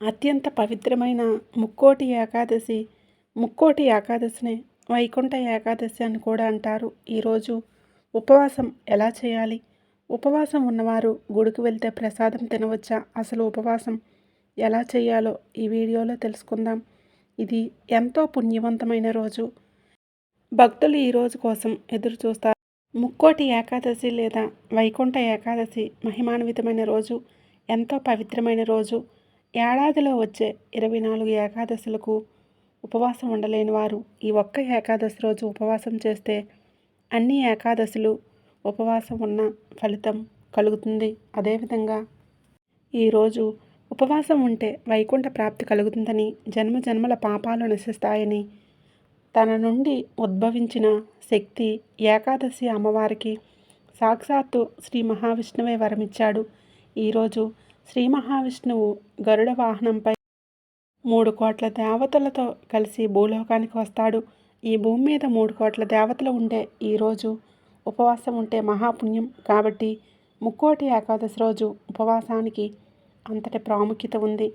అత్యంత పవిత్రమైన ముక్కోటి ఏకాదశి ముక్కోటి ఏకాదశినే వైకుంఠ ఏకాదశి అని కూడా అంటారు. ఈరోజు ఉపవాసం ఎలా చేయాలి? ఉపవాసం ఉన్నవారు గుడికి వెళ్తే ప్రసాదం తినవచ్చా? అసలు ఉపవాసం ఎలా చేయాలో ఈ వీడియోలో తెలుసుకుందాం. ఇది ఎంతో పుణ్యవంతమైన రోజు. భక్తులు ఈ రోజు కోసం ఎదురు చూస్తారు. ముక్కోటి ఏకాదశి లేదా వైకుంఠ ఏకాదశి మహిమాన్వితమైన రోజు. ఎంతో పవిత్రమైన రోజు. ఏడాదిలో వచ్చే ఇరవై నాలుగు ఏకాదశులకు ఉపవాసం ఉండలేని వారు ఈ ఒక్క ఏకాదశి రోజు ఉపవాసం చేస్తే అన్ని ఏకాదశులు ఉపవాసం ఉన్న ఫలితం కలుగుతుంది. అదేవిధంగా ఈరోజు ఉపవాసం ఉంటే వైకుంఠ ప్రాప్తి కలుగుతుందని జన్మ జన్మల పాపాలు నశిస్తాయని తన నుండి ఉద్భవించిన శక్తి ఏకాదశి అమ్మవారికి సాక్షాత్తు శ్రీ మహావిష్ణువే వరమిచ్చాడు. ఈరోజు శ్రీ మహావిష్ణువు గరుడ వాహనంపై మూడు కోట్ల దేవతలతో కలిసి భూలోకానికి వస్తాడు. ఈ భూమి మీద మూడు కోట్ల దేవతలు ఉండే ఈరోజు ఉపవాసం ఉంటే మహాపుణ్యం. కాబట్టి ముక్కోటి ఏకాదశి రోజు ఉపవాసానికి అంతటి ప్రాముఖ్యత ఉంది.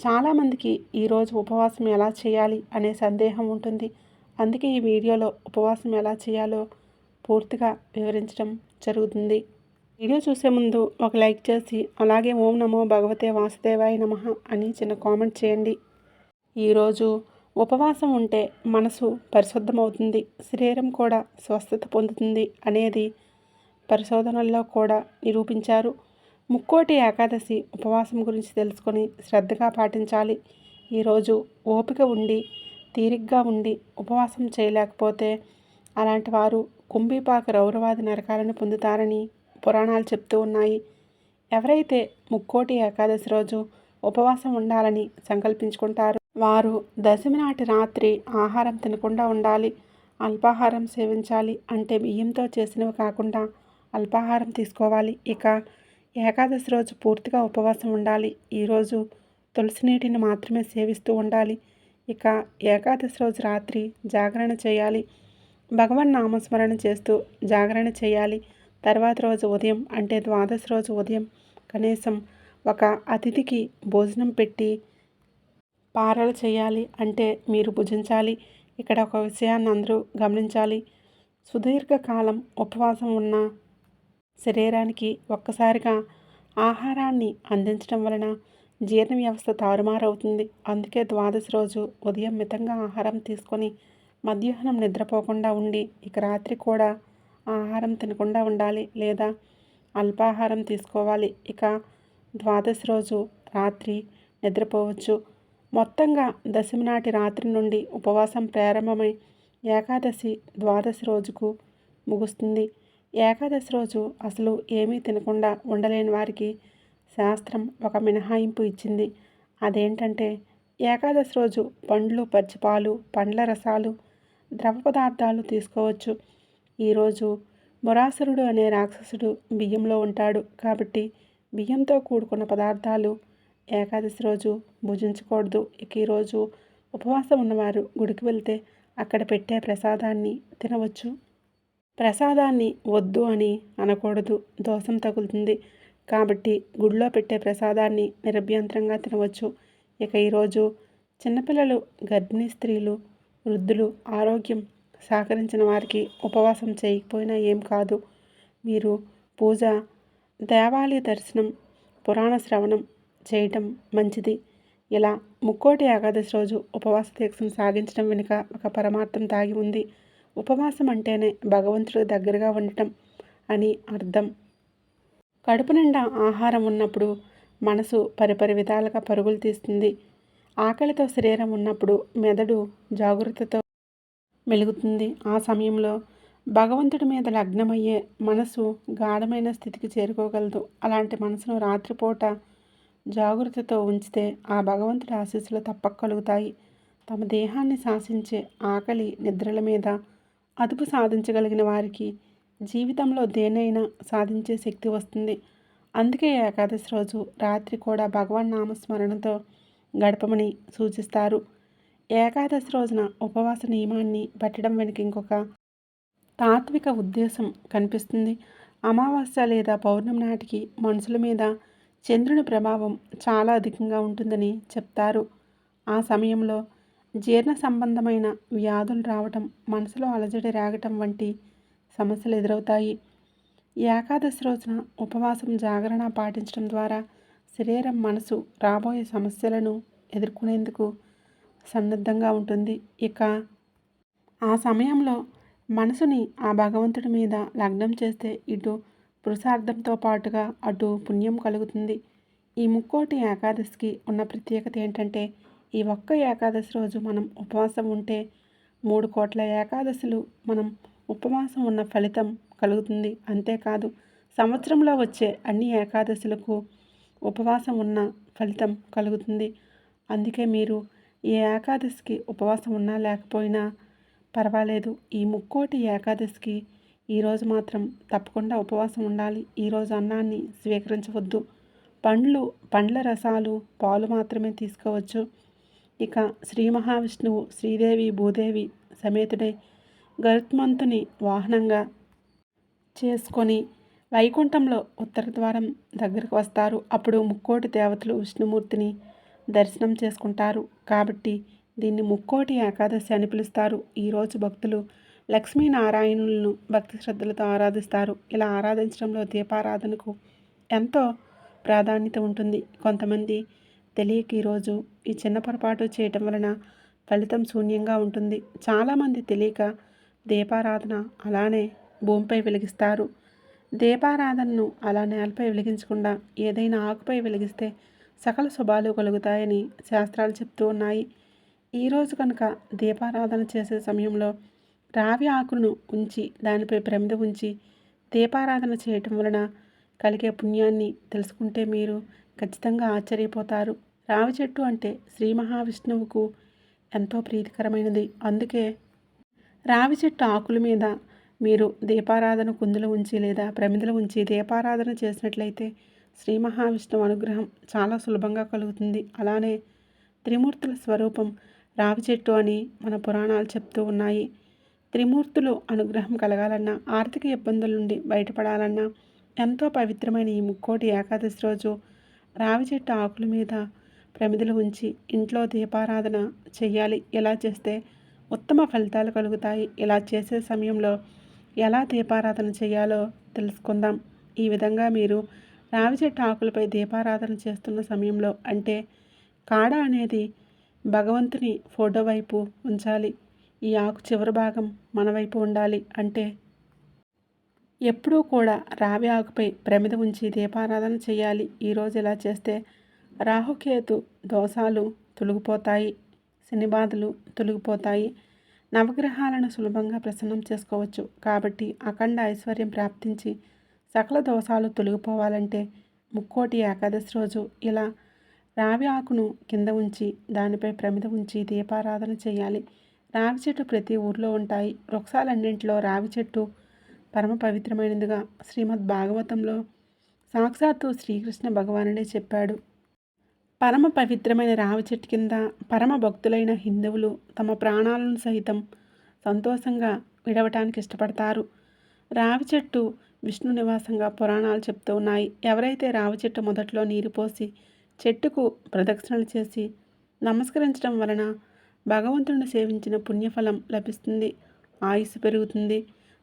చాలామందికి ఈరోజు ఉపవాసం ఎలా చేయాలి అనే సందేహం ఉంటుంది. అందుకే ఈ వీడియోలో ఉపవాసం ఎలా చేయాలో పూర్తిగా వివరించడం జరుగుతుంది. వీడియో చూసే ముందు ఒక లైక్ చేసి అలాగే ఓం నమో భగవతే వాసుదేవాయ నమ అని చిన్న కామెంట్ చేయండి. ఈరోజు ఉపవాసం ఉంటే మనసు పరిశుద్ధమవుతుంది శరీరం కూడా స్వస్థత పొందుతుంది అనేది పరిశోధనల్లో కూడా నిరూపించారు. ముక్కోటి ఏకాదశి ఉపవాసం గురించి తెలుసుకొని శ్రద్ధగా పాటించాలి. ఈరోజు ఓపిక ఉండి తీరిగ్గా ఉండి ఉపవాసం చేయలేకపోతే అలాంటి వారు కుంభీపాక రౌరవాది నరకాలను పొందుతారని పురాణాలు చెప్తూ ఉన్నాయి. ఎవరైతే ముక్కోటి ఏకాదశి రోజు ఉపవాసం ఉండాలని సంకల్పించుకుంటారు వారు దశమి నాటి రాత్రి ఆహారం తినకుండా ఉండాలి అల్పాహారం సేవించాలి అంటే బియ్యంతో చేసినవి కాకుండా అల్పాహారం తీసుకోవాలి. ఇక ఏకాదశి రోజు పూర్తిగా ఉపవాసం ఉండాలి. ఈరోజు తులసి నీటిని మాత్రమే సేవిస్తూ ఉండాలి. ఇక ఏకాదశి రోజు రాత్రి జాగరణ చేయాలి. భగవన్ నామస్మరణ చేస్తూ జాగరణ చేయాలి. తర్వాత రోజు ఉదయం అంటే ద్వాదశ రోజు ఉదయం కనీసం ఒక అతిథికి భోజనం పెట్టి పారలు చేయాలి అంటే మీరు భుజించాలి. ఇక్కడ ఒక విషయాన్ని అందరూ గమనించాలి. సుదీర్ఘకాలం ఉపవాసం ఉన్న శరీరానికి ఒక్కసారిగా ఆహారాన్ని అందించడం వలన జీర్ణ వ్యవస్థ తారుమారవుతుంది. అందుకే ద్వాదశి రోజు ఉదయం మితంగా ఆహారం తీసుకొని మధ్యాహ్నం నిద్రపోకుండా ఉండి ఇక రాత్రి కూడా ఆహారం తినకుండా ఉండాలి లేదా అల్పాహారం తీసుకోవాలి. ఇక ద్వాదశి రోజు రాత్రి నిద్రపోవచ్చు. మొత్తంగా దశమి నాటి రాత్రి నుండి ఉపవాసం ప్రారంభమై ఏకాదశి ద్వాదశి రోజుకు ముగుస్తుంది. ఏకాదశి రోజు అసలు ఏమీ తినకుండా ఉండలేని వారికి శాస్త్రం ఒక మినహాయింపు ఇచ్చింది. అదేంటంటే ఏకాదశి రోజు పండ్లు పచ్చిపాలు పండ్ల రసాలు ద్రవ పదార్థాలు తీసుకోవచ్చు. ఈరోజు మురాసురుడు అనే రాక్షసుడు బియ్యంలో ఉంటాడు. కాబట్టి బియ్యంతో కూడుకున్న పదార్థాలు ఏకాదశి రోజు భుజించకూడదు. ఇక ఈరోజు ఉపవాసం ఉన్నవారు గుడికి వెళ్తే అక్కడ పెట్టే ప్రసాదాన్ని తినవచ్చు. ప్రసాదాన్ని వద్దు అని అనకూడదు. దోషం తగులుతుంది. కాబట్టి గుడిలో పెట్టే ప్రసాదాన్ని నిరభ్యంతరంగా తినవచ్చు. ఇక ఈరోజు చిన్నపిల్లలు గర్భిణీ స్త్రీలు వృద్ధులు ఆరోగ్యం సహకరించిన వారికి ఉపవాసం చేయకపోయినా ఏం కాదు. మీరు పూజ దేవాలయ దర్శనం పురాణ శ్రవణం చేయటం మంచిది. ఇలా ముక్కోటి ఏకాదశి రోజు ఉపవాస దీక్షను సాగించడం వెనుక ఒక పరమార్థం దాగి ఉంది. ఉపవాసం అంటేనే భగవంతుడి దగ్గరగా ఉండటం అని అర్థం. కడుపు నిండా ఆహారం ఉన్నప్పుడు మనసు పరిపరి విధాలుగా పరుగులు తీస్తుంది. ఆకలితో శరీరం ఉన్నప్పుడు మెదడు జాగ్రత్తతో మెలుగుతుంది. ఆ సమయంలో భగవంతుడి మీద లగ్నమయ్యే మనసు గాఢమైన స్థితికి చేరుకోగలదు. అలాంటి మనసును రాత్రిపూట జాగ్రత్తతో ఉంచితే ఆ భగవంతుడి ఆశీస్సులు తప్పక కలుగుతాయి. తమ దేహాన్ని శాసించే ఆకలి నిద్రల మీద అదుపు సాధించగలిగిన వారికి జీవితంలో దేనైనా సాధించే శక్తి వస్తుంది. అందుకే ఏకాదశి రోజు రాత్రి కూడా భగవాన్ నామస్మరణతో గడపమని సూచిస్తారు. ఏకాదశి రోజున ఉపవాస నియమాన్ని పెట్టడం వెనుక ఇంకొక తాత్విక ఉద్దేశం కనిపిస్తుంది. అమావాస్య లేదా పౌర్ణమి నాటికి మనుషుల మీద చంద్రుని ప్రభావం చాలా అధికంగా ఉంటుందని చెప్తారు. ఆ సమయంలో జీర్ణ సంబంధమైన వ్యాధులు రావటం మనసులో అలజడి రాగటం వంటి సమస్యలు ఎదురవుతాయి. ఏకాదశి రోజున ఉపవాసం జాగరణ పాటించడం ద్వారా శరీరం మనసు రాబోయే సమస్యలను ఎదుర్కొనేందుకు సన్నద్ధంగా ఉంటుంది. ఇక ఆ సమయంలో మనసుని ఆ భగవంతుడి మీద లగ్నం చేస్తే ఇటు పురుషార్థంతో పాటుగా అటు పుణ్యం కలుగుతుంది. ఈ ముక్కోటి ఏకాదశికి ఉన్న ప్రత్యేకత ఏంటంటే ఈ ఒక్క ఏకాదశి రోజు మనం ఉపవాసం ఉంటే మూడు కోట్ల ఏకాదశులు మనం ఉపవాసం ఉన్న ఫలితం కలుగుతుంది. అంతేకాదు సంవత్సరంలో వచ్చే అన్ని ఏకాదశులకు ఉపవాసం ఉన్న ఫలితం కలుగుతుంది. అందుకే మీరు ఈ ఏకాదశికి ఉపవాసం ఉన్నా లేకపోయినా పర్వాలేదు. ఈ ముక్కోటి ఏకాదశికి ఈరోజు మాత్రం తప్పకుండా ఉపవాసం ఉండాలి. ఈరోజు అన్నాన్ని స్వీకరించవద్దు. పండ్లు పండ్ల రసాలు పాలు మాత్రమే తీసుకోవచ్చు. ఇక శ్రీ మహావిష్ణువు శ్రీదేవి భూదేవి సమేతుడై గరుత్మంతుని వాహనంగా చేసుకొని వైకుంఠంలో ఉత్తర ద్వారం దగ్గరకు వస్తారు. అప్పుడు ముక్కోటి దేవతలు విష్ణుమూర్తిని దర్శనం చేసుకుంటారు. కాబట్టి దీన్ని ముక్కోటి ఏకాదశి అని పిలుస్తారు. ఈరోజు భక్తులు లక్ష్మీనారాయణులను భక్తి శ్రద్ధలతో ఆరాధిస్తారు. ఇలా ఆరాధించడంలో దీపారాధనకు ఎంతో ప్రాధాన్యత ఉంటుంది. కొంతమంది తెలియక ఈరోజు ఈ చిన్న పొరపాటు చేయటం వలన ఫలితం శూన్యంగా ఉంటుంది. చాలామంది తెలియక దీపారాధన అలానే భూమిపై వెలిగిస్తారు. దీపారాధనను అలా నేలపై వెలిగించకుండా ఏదైనా ఆకుపై వెలిగిస్తే సకల శుభాలు కలుగుతాయని శాస్త్రాలు చెప్తూ ఉన్నాయి. ఈరోజు కనుక దీపారాధన చేసే సమయంలో రావి ఆకును ఉంచి దానిపై ప్రమిద ఉంచి దీపారాధన చేయటం వలన కలిగే పుణ్యాన్ని తెలుసుకుంటే మీరు ఖచ్చితంగా ఆశ్చర్యపోతారు. రావి చెట్టు అంటే శ్రీ మహావిష్ణువుకు ఎంతో ప్రీతికరమైనది. అందుకే రావి చెట్టు ఆకుల మీద మీరు దీపారాధన కుందులు ఉంచి లేదా ప్రమిదలు ఉంచి దీపారాధన చేసినట్లయితే శ్రీ మహావిష్ణువు అనుగ్రహం చాలా సులభంగా కలుగుతుంది. అలానే త్రిమూర్తుల స్వరూపం రావి చెట్టు అని మన పురాణాలు చెప్తూ ఉన్నాయి. త్రిమూర్తులు అనుగ్రహం కలగాలన్నా ఆర్థిక ఇబ్బందుల నుండి బయటపడాలన్నా ఎంతో పవిత్రమైన ఈ ముక్కోటి ఏకాదశి రోజు రావి చెట్టు ఆకుల మీద ప్రమిదలు ఉంచి ఇంట్లో దీపారాధన చేయాలి ఇలా చేస్తే ఉత్తమ ఫలితాలు కలుగుతాయి. ఇలా చేసే సమయంలో ఎలా దీపారాధన చేయాలో తెలుసుకుందాం. ఈ విధంగా మీరు రావి చెట్టు ఆకులపై దీపారాధన చేస్తున్న సమయంలో అంటే కాడ అనేది భగవంతుని ఫోటో వైపు ఉంచాలి. ఈ ఆకు చివరి భాగం మన వైపు ఉండాలి అంటే ఎప్పుడూ కూడా రావి ఆకుపై ప్రమిద ఉంచి దీపారాధన చేయాలి. ఈరోజు ఇలా చేస్తే రాహుకేతు దోషాలు తొలగిపోతాయి శనిబాధలు తొలగిపోతాయి. నవగ్రహాలను సులభంగా ప్రసన్నం చేసుకోవచ్చు. కాబట్టి అఖండ ఐశ్వర్యం ప్రాప్తించి సకల దోషాలు తొలగిపోవాలంటే ముక్కోటి ఏకాదశి రోజు ఇలా రావి ఆకును కింద ఉంచి దానిపై ప్రమిద ఉంచి దీపారాధన చేయాలి. రావి చెట్టు ప్రతి ఊర్లో ఉంటాయి. వృక్షాలన్నింటిలో రావి చెట్టు పరమ పవిత్రమైనదిగా శ్రీమద్ భాగవతంలో సాక్షాత్తు శ్రీకృష్ణ భగవానుడే చెప్పాడు. పరమ పవిత్రమైన రావి చెట్టు కింద పరమ భక్తులైన హిందువులు తమ ప్రాణాలను సహితం సంతోషంగా విడవటానికి ఇష్టపడతారు. రావి చెట్టు విష్ణు నివాసంగా పురాణాలు చెప్తూ ఉన్నాయి. ఎవరైతే రావి చెట్టు మొదట్లో నీరు పోసి చెట్టుకు ప్రదక్షిణలు చేసి నమస్కరించడం వలన భగవంతుడిని సేవించిన పుణ్యఫలం లభిస్తుంది. ఆయుస్సు పెరుగుతుంది.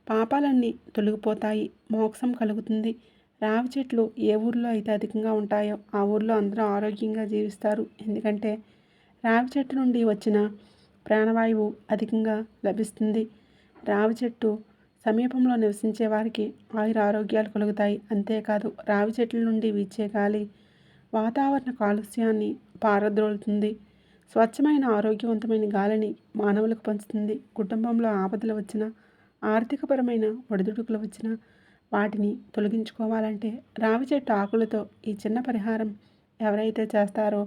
పాపాలన్నీ తొలగిపోతాయి. మోక్షం కలుగుతుంది. రావి చెట్లు ఏ ఊర్లో అయితే అధికంగా ఉంటాయో ఆ ఊర్లో అందరూ ఆరోగ్యంగా జీవిస్తారు. ఎందుకంటే రావి చెట్టు నుండి వచ్చిన ప్రాణవాయువు అధికంగా లభిస్తుంది. రావి చెట్టు సమీపంలో నివసించే వారికి ఆయుర ఆరోగ్యాలు కలుగుతాయి. అంతేకాదు రావి చెట్ల నుండి వీచే గాలి వాతావరణ కాలుష్యాన్ని పారద్రోలుతుంది. స్వచ్ఛమైన ఆరోగ్యవంతమైన గాలిని మానవులకు పంచుతుంది. కుటుంబంలో ఆపదలు వచ్చిన ఆర్థికపరమైన ఒడిదుడుకులు వచ్చిన వాటిని తొలగించుకోవాలంటే రావి చెట్టు ఆకులతో ఈ చిన్న పరిహారం ఎవరైతే చేస్తారో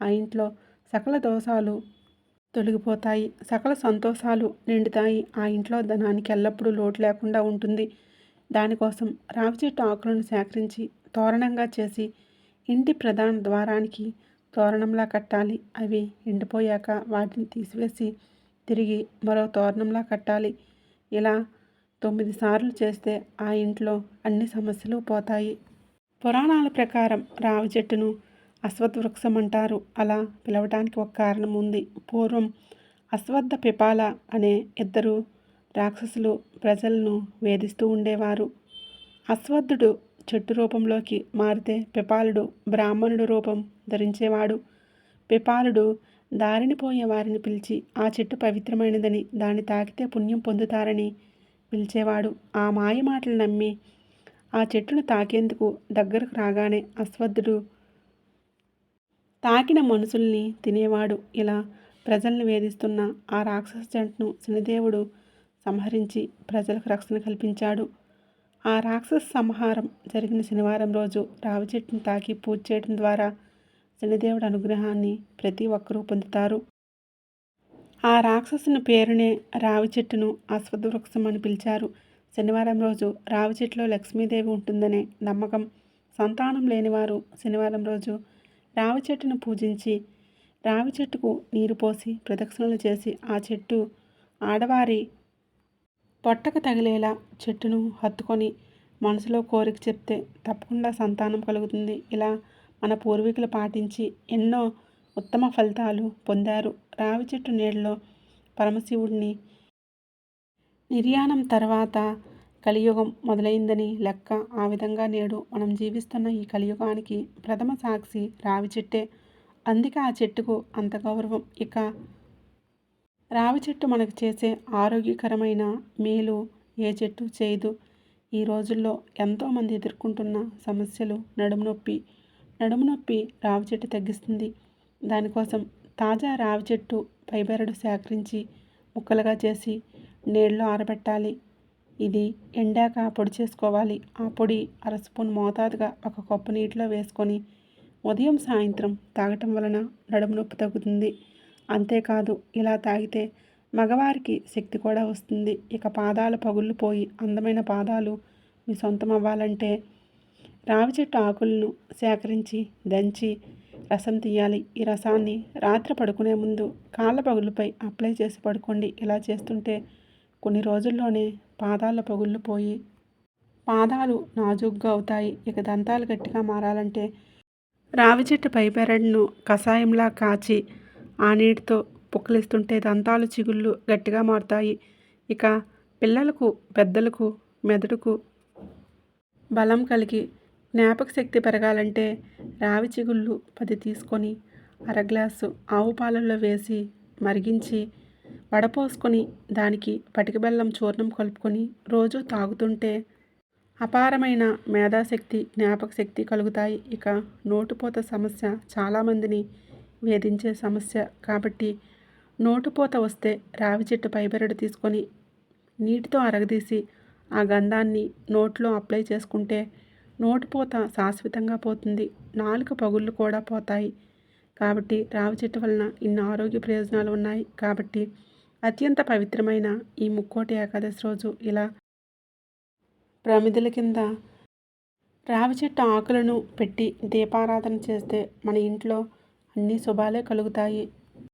ఆ ఇంట్లో సకల దోషాలు తొలగిపోతాయి. సకల సంతోషాలు నిండుతాయి. ఆ ఇంట్లో ధనానికి ఎల్లప్పుడూ లోటు లేకుండా ఉంటుంది. దానికోసం రావి చెట్టు ఆకులను సేకరించి తోరణంగా చేసి ఇంటి ప్రధాన ద్వారానికి తోరణంలా కట్టాలి. అవి ఎండిపోయాక వాటిని తీసివేసి తిరిగి మరో తోరణంలా కట్టాలి. ఇలా తొమ్మిది సార్లు చేస్తే ఆ ఇంట్లో అన్ని సమస్యలు పోతాయి. పురాణాల ప్రకారం రావి చెట్టును అశ్వత్వృక్షం అంటారు అలా పిలవటానికి ఒక కారణం ఉంది పూర్వం అశ్వత్థ పిపాల అనే ఇద్దరు రాక్షసులు ప్రజలను వేధిస్తూ ఉండేవారు. అశ్వత్థుడు చెట్టు రూపంలోకి మారితే పిపాలుడు బ్రాహ్మణుడు రూపం ధరించేవాడు. పిపాలుడు దారిని పోయే వారిని పిలిచి ఆ చెట్టు పవిత్రమైనదని దాన్ని తాకితే పుణ్యం పొందుతారని పిలిచేవాడు. ఆ మాయ మాటలు నమ్మి ఆ చెట్టును తాకేందుకు దగ్గరకు రాగానే అశ్వత్థుడు తాకిన మనుషుల్ని తినేవాడు ఇలా ప్రజల్ని వేధిస్తున్న ఆ రాక్షస జంటను శనిదేవుడు సంహరించి ప్రజలకు రక్షణ కల్పించాడు. ఆ రాక్షస సంహారం జరిగిన శనివారం రోజు రావి చెట్టును తాకి పూజ చేయడం ద్వారా శనిదేవుడి అనుగ్రహాన్ని ప్రతి ఒక్కరూ పొందుతారు. ఆ రాక్షసుని పేరునే రావి చెట్టును అశ్వత్థ వృక్షం అని పిలిచారు. శనివారం రోజు రావి చెట్టులో లక్ష్మీదేవి ఉంటుందనే నమ్మకం సంతానం లేనివారు శనివారం రోజు రావి చెట్టును పూజించి రావి చెట్టుకు నీరు పోసి ప్రదక్షిణలు చేసి ఆ చెట్టు ఆడవారి పొట్టకు తగిలేలా చెట్టును హత్తుకొని మనసులో కోరిక చెప్తే తప్పకుండా సంతానం కలుగుతుంది. ఇలా మన పూర్వీకులు పాటించి ఎన్నో ఉత్తమ ఫలితాలు పొందారు. రావి చెట్టు నీడలో పరమశివుడిని నిర్యాణం తర్వాత కలియుగం మొదలైందని లెక్క ఆ విధంగా నేడు మనం జీవిస్తున్న ఈ కలియుగానికి ప్రథమ సాక్షి రావి చెట్టే. అందుకే ఆ చెట్టుకు అంత గౌరవం. ఇక రావి చెట్టు మనకు చేసే ఆరోగ్యకరమైన మేలు ఏ చెట్టు చేయదు. ఈ రోజుల్లో ఎంతోమంది ఎదుర్కొంటున్న సమస్యలు నడుము నొప్పి. నడుము నొప్పి రావి చెట్టు తగ్గిస్తుంది. దానికోసం తాజా రావి చెట్టు పైబెరడు సేకరించి ముక్కలుగా చేసి నీళ్ళలో ఆరబెట్టాలి. ఇది ఎండాక పొడి చేసుకోవాలి. ఆ పొడి అర స్పూన్ మోతాదుగా ఒక కప్పు నీటిలో వేసుకొని ఉదయం సాయంత్రం తాగటం వలన నడుము నొప్పి తగ్గుతుంది. అంతేకాదు ఇలా తాగితే మగవారికి శక్తి కూడా వస్తుంది. ఇక పాదాలు పగుళ్ళు పోయి అందమైన పాదాలు మీ సొంతం అవ్వాలంటే రావి చెట్టు ఆకులను సేకరించి దంచి రసం తీయాలి. ఈ రసాన్ని రాత్రి పడుకునే ముందు కాళ్ళ పగుళ్ళపై అప్లై చేసి పడుకోండి. ఇలా చేస్తుంటే కొన్ని రోజుల్లోనే పాదాల పగుళ్ళు పోయి పాదాలు నాజుగ్గా అవుతాయి. ఇక దంతాలు గట్టిగా మారాలంటే రావి చెట్టు పైపెరడును కషాయంలా కాచి ఆ నీటితో పుక్కలిస్తుంటే దంతాలు చిగుళ్ళు గట్టిగా మారుతాయి. ఇక పిల్లలకు పెద్దలకు మెదడుకు బలం కలిగి జ్ఞాపక శక్తి పెరగాలంటే రావి చిగుళ్ళు పది తీసుకొని అర గ్లాసు ఆవు పాలల్లో వేసి మరిగించి వడపోసుకొని దానికి పటిక బెల్లం చూర్ణం కలుపుకొని రోజు తాగుతుంటే అపారమైన మేధాశక్తి జ్ఞాపక శక్తి కలుగుతాయి. ఇక నోటుపోత సమస్య చాలామందిని వేధించే సమస్య కాబట్టి నోటుపోత వస్తే రావి చెట్టు పైబెరడు తీసుకొని నీటితో అరగదీసి ఆ గంధాన్ని నోట్లో అప్లై చేసుకుంటే నోటుపోత శాశ్వతంగా పోతుంది. నాలుక పగుళ్ళు కూడా పోతాయి. కాబట్టి రావి చెట్టు వలన ఇన్ని ఆరోగ్య ప్రయోజనాలు ఉన్నాయి. కాబట్టి అత్యంత పవిత్రమైన ఈ ముక్కోటి ఏకాదశి రోజు ఇలా ప్రమిదల కింద రావి చెట్టు ఆకులను పెట్టి దీపారాధన చేస్తే మన ఇంట్లో అన్ని శుభాలే కలుగుతాయి.